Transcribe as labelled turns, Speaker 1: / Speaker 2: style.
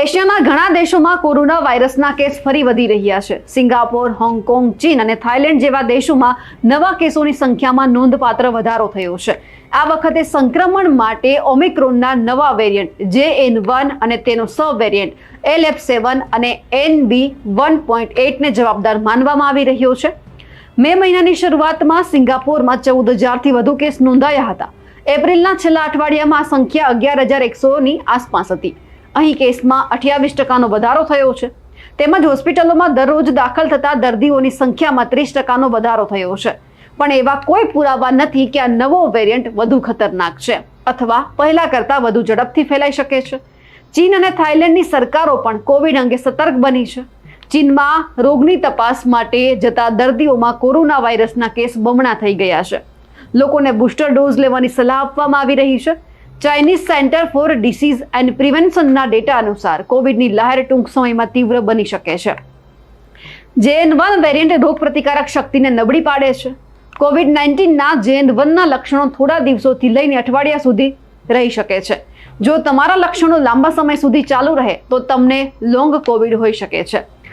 Speaker 1: એશિયાના ઘણા દેશોમાં કોરોના વાયરસના કેસ ફરી વધી રહ્યા છે. સિંગાપોર, હોંગકોંગ, ચીન અને થાઇલેન્ડ જેવા દેશોમાં નવા કેસોની સંખ્યામાં નોંધપાત્ર વધારો થયો છે. આ વખતે સંક્રમણ માટે ઓમિક્રોનના નવા વેરિયન્ટ જે એન વન અને તેનો sub variant L F seven અને એન બી વન પોઈન્ટ એટને જવાબદાર માનવામાં આવી રહ્યો છે. મે મહિનાની શરૂઆતમાં સિંગાપોરમાં ચૌદ હજારથી વધુ કેસ નોંધાયા હતા. એપ્રિલના છેલ્લા અઠવાડિયામાં સંખ્યા અગિયાર હજાર એકસોની આસપાસ હતી. અહીં કેસમાં અઠ્યાવીસ ટકાનો વધારો થયો છે. તેમજ હોસ્પિટલોમાં દરરોજ દાખલ થતા દર્દીઓની સંખ્યામાં ત્રીસ ટકાનો વધારો થયો છે. પણ એવા કોઈ પુરાવા નથી કે આ નવો વેરિયન્ટ વધુ ખતરનાક છે અથવા પહેલા કરતાં વધુ ઝડપથી ફેલાઈ શકે છે. ચીન અને થાઇલેન્ડની સરકારો પણ કોવિડ અંગે સતર્ક બની છે. ચીનમાં રોગની તપાસ માટે જતા દર્દીઓમાં કોરોના વાયરસના કેસ બમણા થઈ ગયા છે. લોકોને બુસ્ટર ડોઝ લેવાની સલાહ આપવામાં આવી રહી છે. Chinese centre for disease and પ્રિવેન્શનના data અનુસાર કોવિડની લહેર ટૂંક સમયમાં તીવ્ર બની શકે છે. જેએન વન વેરિયન્ટ રોગ પ્રતિકારક શક્તિને નબળી પાડે છે. કોવિડ નાઇન્ટીનના જેએન વનના લક્ષણો થોડા દિવસોથી લઈને અઠવાડિયા સુધી રહી શકે છે. જો તમારા લક્ષણો લાંબા સમય સુધી ચાલુ રહે, તો તમને લોંગ કોવિડ હોઈ શકે છે.